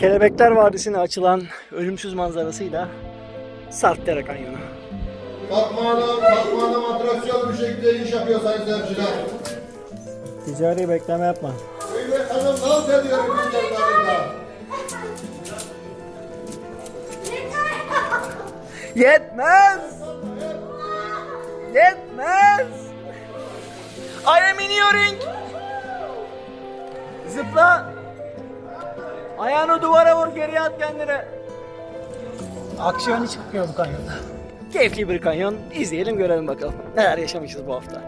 Kelebekler Vadisi'ne açılan ölümsüz manzarasıyla Sartdere Kanyonu. Fatma Hanım, Fatma Hanım atraksiyon bir şekilde iş yapıyor sayın seyirciler. Ticari bekleme yapma. Kıymet Hanım dans ediyor güzellerinde. Yetmez! Yetmez! I am ignoring! Zıpla! Ayağını duvara vur geriye at kendine. Aksiyon hiç çıkmıyor bu kanyonda. Keyifli bir kanyon. İzleyelim görelim bakalım. Neler yaşamışız bu hafta.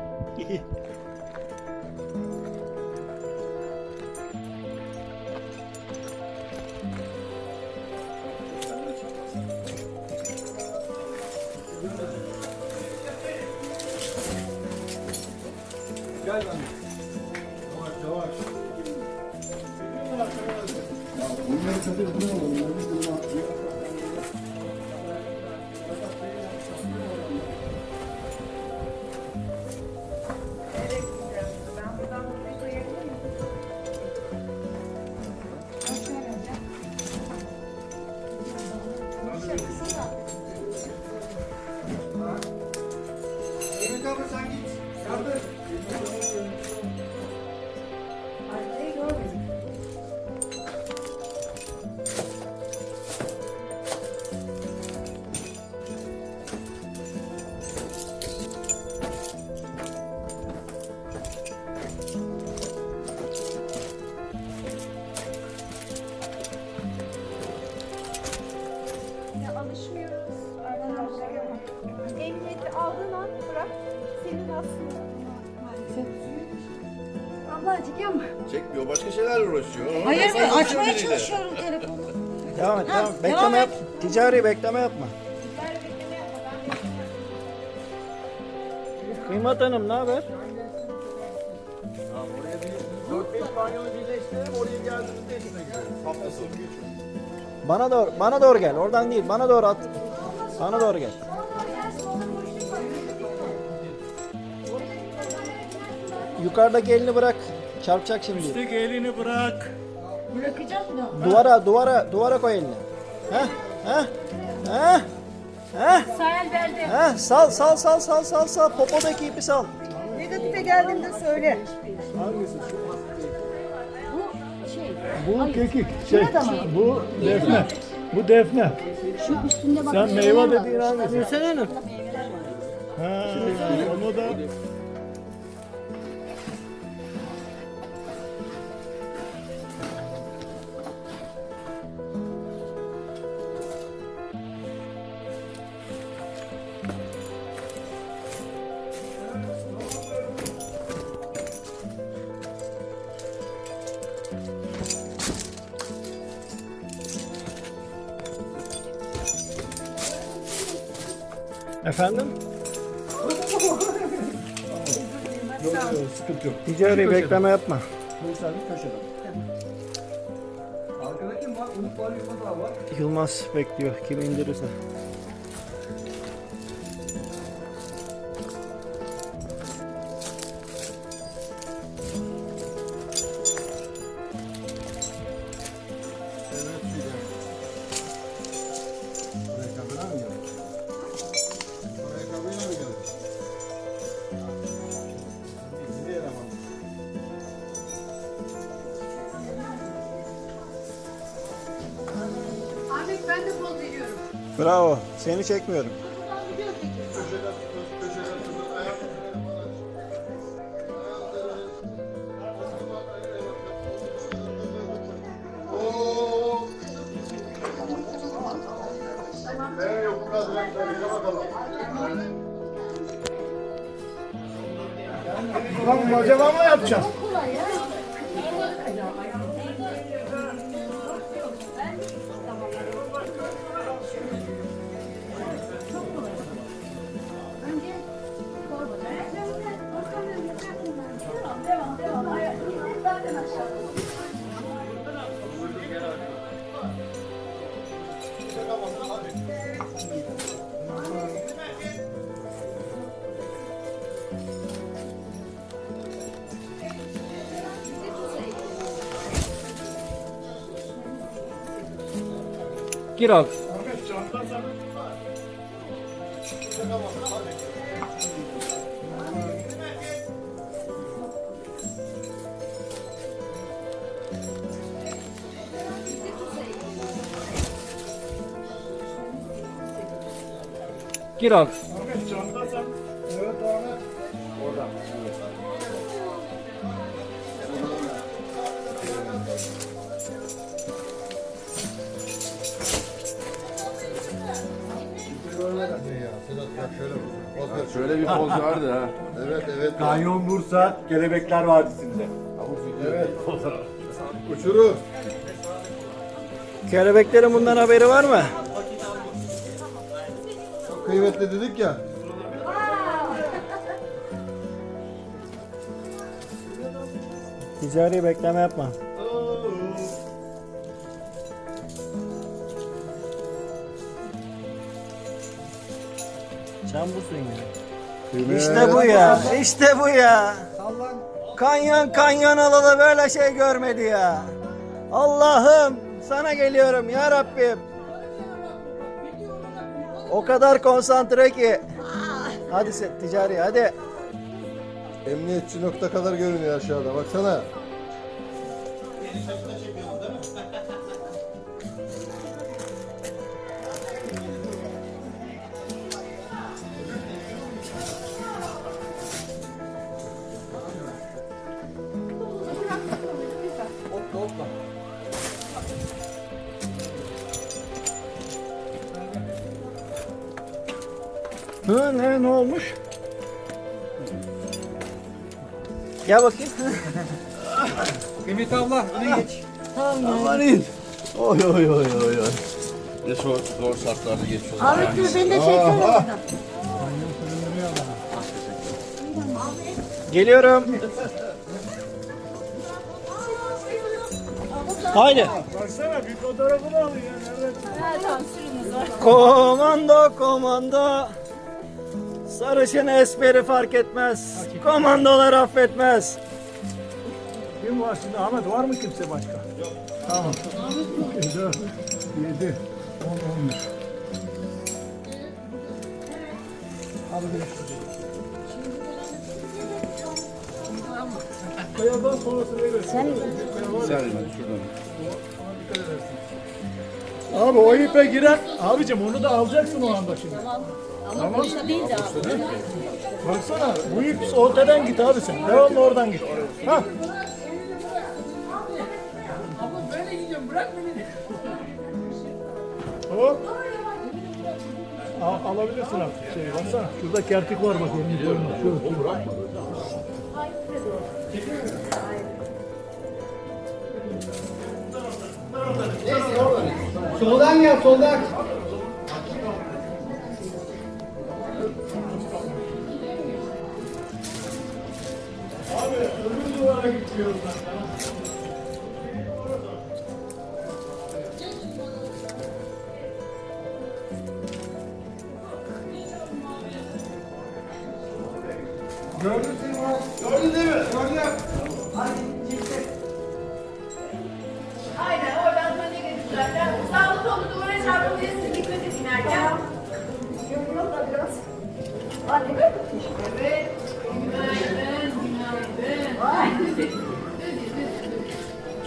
Kıymet başka şeylerle uğraşıyor. Hayır açmaya çalışıyorum telefonu. Devam et, Ha, devam. devam Bekleme et. yap. Ticari bekleme yapma. Kıymat Hanım ne haber? Oraya bir 4-5 kanyonu birleştirelim, oraya geldiğimizde hepsine gidiyoruz. Hafta sonu geçiyor. Bana doğru, bana doğru gel. Oradan değil, bana doğru at. Bana doğru gel. Yukarıdaki elini bırak. Çarpacak şimdi. Üstteki elini bırak. Bırakacağım da. Duvara, duvara, duvara koy elini. Heh, heh, heh, heh. Sahil belde. Heh, sal, sal, sal, sal, sal, sal. Popodaki ipi sal. Negatife geldiğimde söyle. Bu kekik. Şey, bu defne. Bu defne. Şu üstünde bak. Sen meyve dediğin hangisi? Gülsen Hanım. Ha, onu da Efendim? Yok yok, sıkıntı yok. Ticari bekleme yapma. Arkada kim var? Umut var, Yılmaz abi var. Yılmaz bekliyor. Kimi indirirse. Bakalım. Bak acaba mı yapacağım? Gir abi. Bursa Kelebekler Vadisi'nde. Evet. Uçurur. Kelebeklerin bundan haberi var mı? Çok kıymetli dedik ya. Ticari bekleme yapma. Sen busun ya. İşte bu ya. İşte bu ya. Kanyon kanyon alalı böyle şey görmedi ya. Allah'ım sana geliyorum ya Rabbim. O kadar konsantre ki. Hadi sen ticari hadi. Emniyetçi nokta kadar görünüyor aşağıda. Baksana. Hı, ne, ne olmuş? Gel bakayım. Kıymet abla, bunu geç. Amanın. Oy oy oy oy oy. Ne zor, zor şartlarda geçiyor. Ahmet dur beni de çeksene oradan. Geliyorum. Haydi. Baksana bir fotoğrafını alın ya. Nereden? Komando komando. Sarışın espri fark etmez. Komandolar affetmez. Kim var şimdi Ahmet var mı kimse başka? Yok. Tamam. 2, 4, 7, 10, 11. Hadi görüşürüz. Kayadan sonrası ne görüyorsun? Sen Abi o ipe giren, abicim onu da alacaksın o anda şimdi. Tamam. Ama boşta değil de abi. Baksana bu ip ortadan git abi sen. Devamlı oradan git. Ha. Hop. Al, alabilirsin artık şeyi baksana. Şurada kertik var bak elini koyma. Şurada. Soldan gel soldan.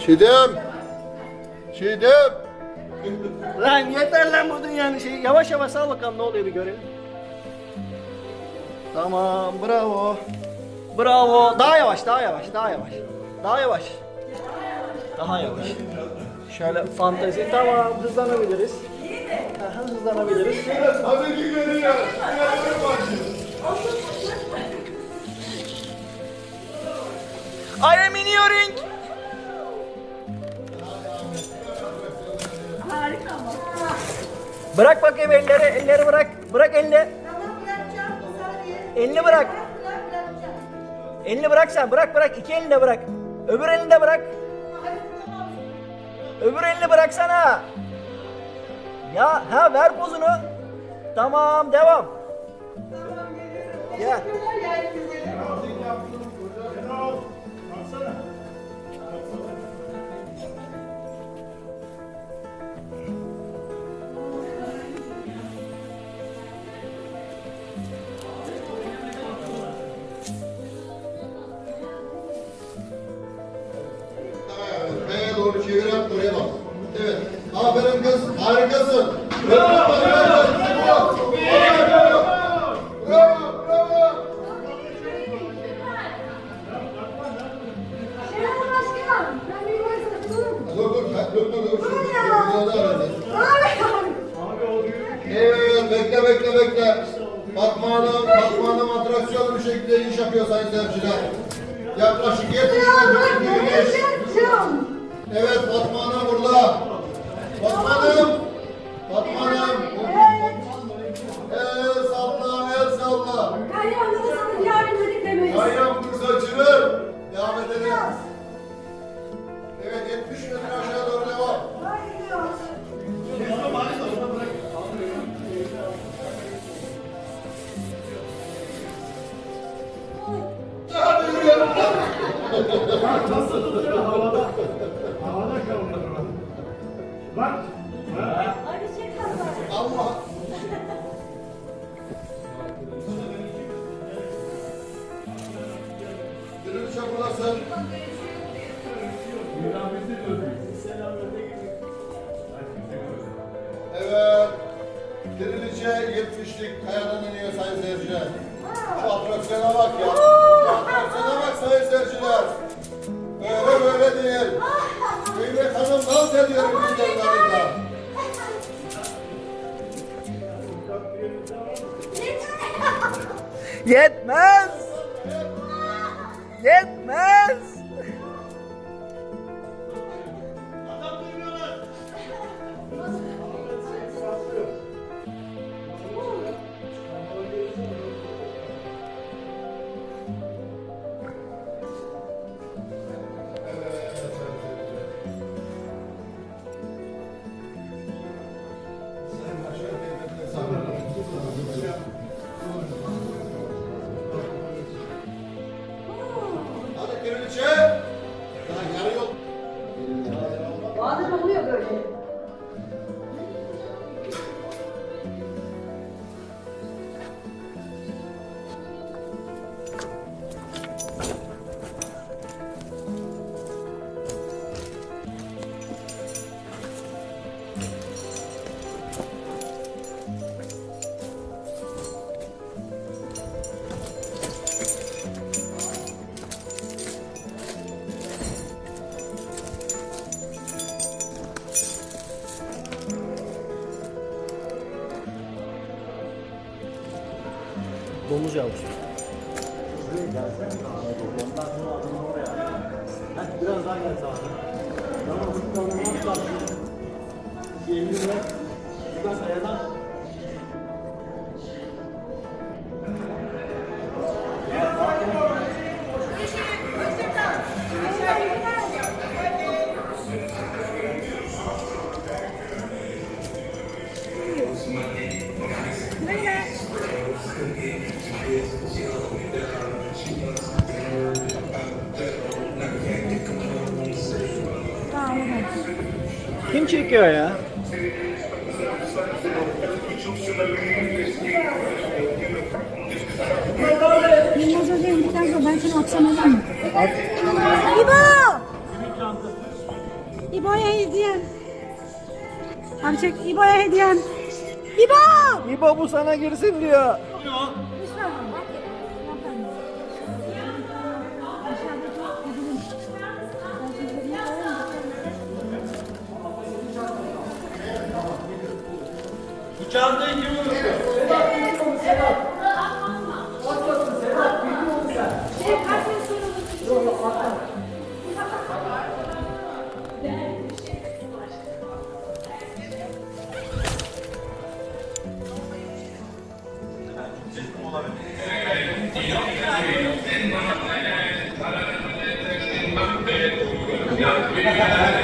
Çiğdem. Çiğdem. Lan yeter lan bu dünyanın şeyi. Yavaş yavaş sal bakalım ne oluyor bir görelim. Tamam bravo. Bravo. Daha yavaş daha yavaş daha yavaş. Daha yavaş. Daha yavaş. Şöyle fantezi tamam hızlanabiliriz. Aha, hızlanabiliriz. Tabii ki görüyor. I am in your ring. Harika ama. Bırak bakayım elleri, elleri bırak. Bırak elini. Tamam bırakacağım. Elini bırak. Bırak bırakacağım. Elini bırak sen. Bırak bırak. İki elini de bırak. Öbür elini de bırak. Öbür elini bıraksana. Ya ha ver pozunu. Tamam devam. Gel. Aferin bekle bekle bekle. Fatma Hanım, Fatma Hanım atraksiyonlu bir şekilde iniş yapıyor sayın seyirciler. Yaklaşık 70 metrelik bir iniş. Yaşam. Evet Fatma Hanım burada. Fatma Hanım. Fatma Hanım. El salla, el salla. Kalyonda da sana yarın dedik demeyiz. Ayağım kız açılır. Devam edelim. Evet 70 metre aşağı doğru devam. Haydi gidiyoruz. Hadi yürüyelim. Havada kalıyor. Bak. Kafa. Allah. Dürüstçe bulasın. Evet. Diriliçe 70'lik kayadan iniyor sayın seyirciler. Şu atraksiyona bak ya. Şu atraksiyona bak sayın seyirciler. Böyle böyle değil. Kıymet Hanım dans ediyor bizlerin adında. Yetmez. Yetmez. Domuz yavrusu. Biraz daha gel sağa. Tamam. Tamam. Elini bırak. Biraz ayadan. Çekiyor ya? Yılmaz Hoca'ya gittikten sonra ben seni atsam olur mu? İbo! İbo'ya hediyem. Abi çek İbo'ya hediyem. İbo! İbo bu sana girsin diyor. Hazır Çaldığı gibi unuttu. Sedat bildi onu Sedat. Atlasın Sedat bildi onu sen. Şey kaç yıl sorumlusun? Yok yok atla. Yeah.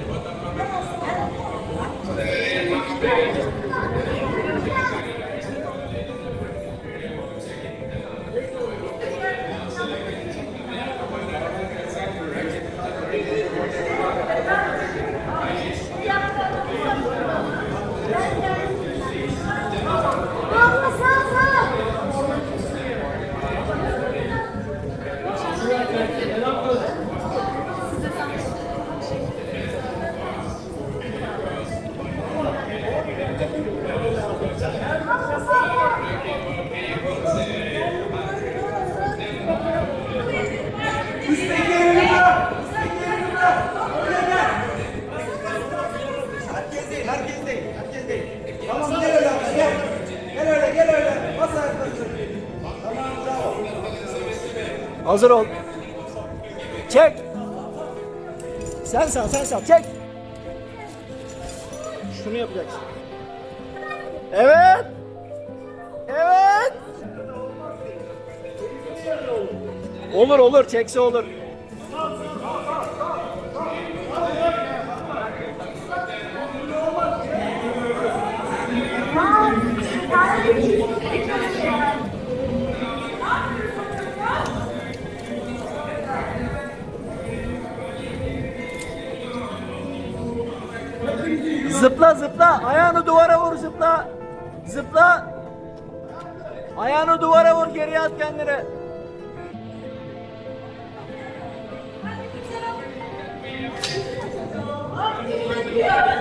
sal, sen sal. Çek. Şunu yapacaksın. Evet. Evet. Olur olur, çekse olur. Zıpla zıpla. Ayağını duvara vur zıpla. Zıpla. Ayağını duvara vur geriye at kendini. Akça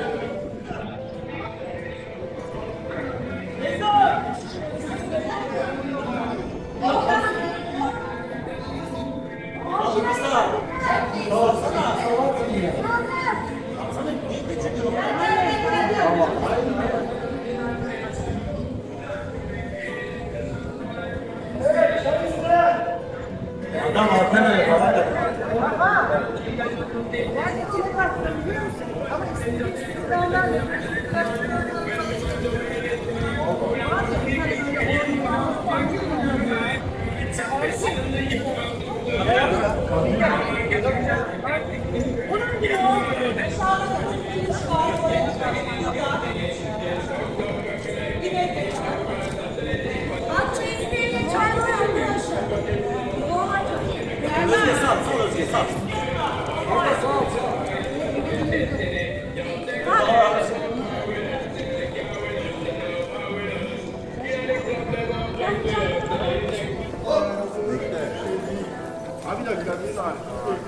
Son.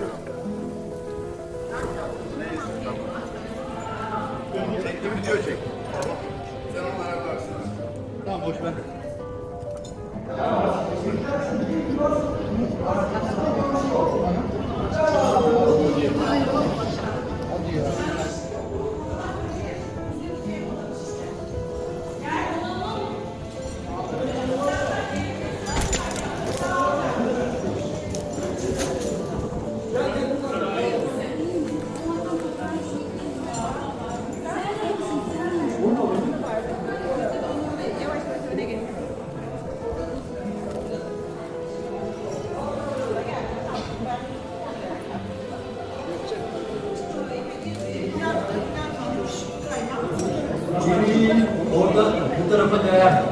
propaganda.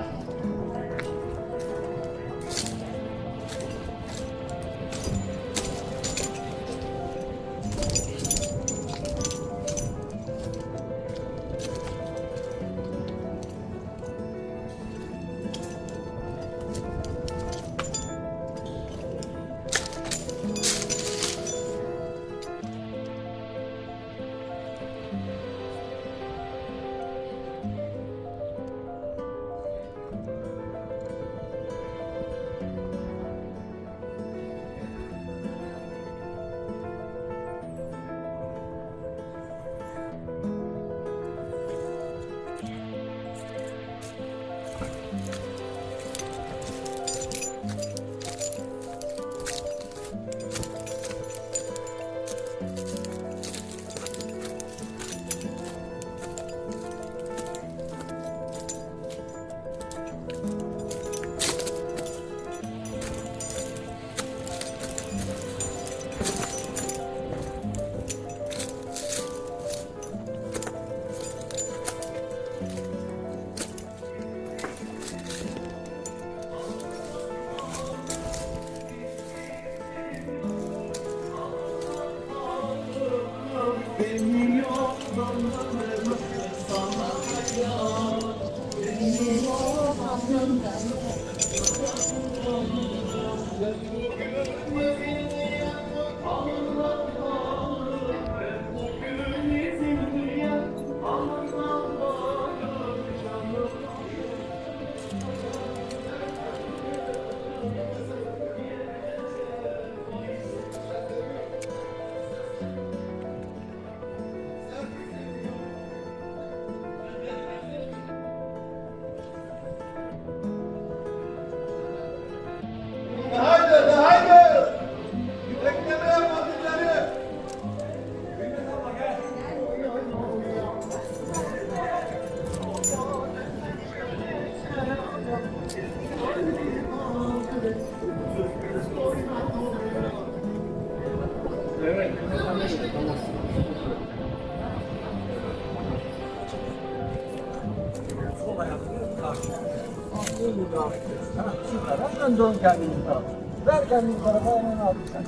Hemen dön kendini tarafa. Ver kendini tarafa hemen al sen.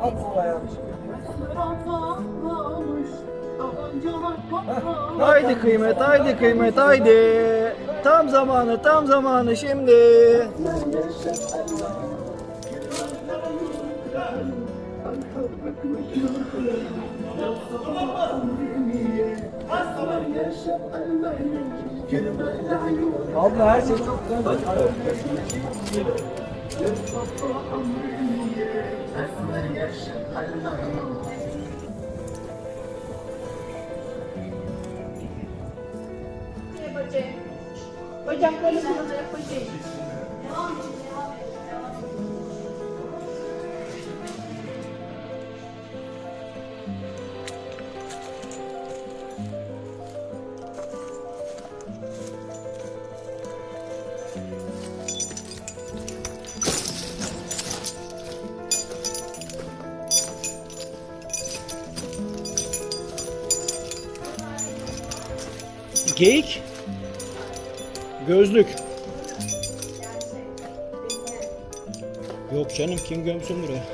At sol. Haydi kıymet, haydi kıymet, haydi. Tam zamanı, tam zamanı şimdi. Abla her şey çok güzel. Bacaklarını bana yapacağım. Kim gömsün buraya?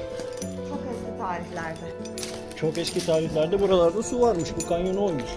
Çok eski tarihlerde. Çok eski tarihlerde buralarda su varmış. Bu kanyon oymuş.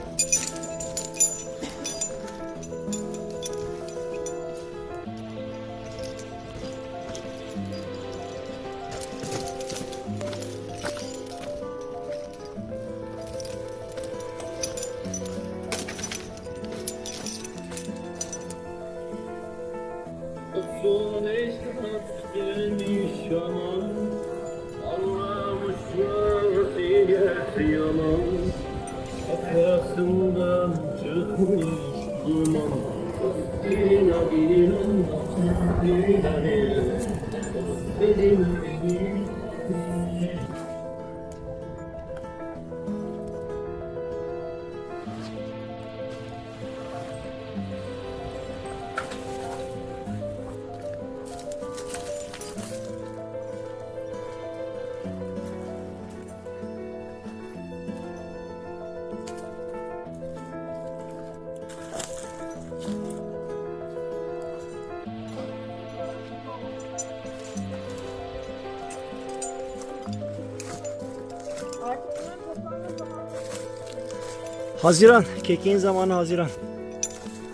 Haziran. Kekiğin zamanı Haziran.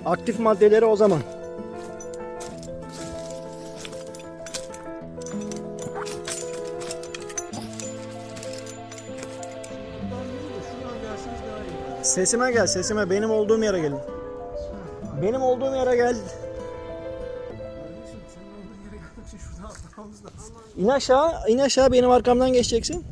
Aktif maddeleri o zaman. Sesime gel sesime. Benim olduğum yere gelin. Benim olduğum yere gel. İn aşağı, in aşağı benim arkamdan geçeceksin.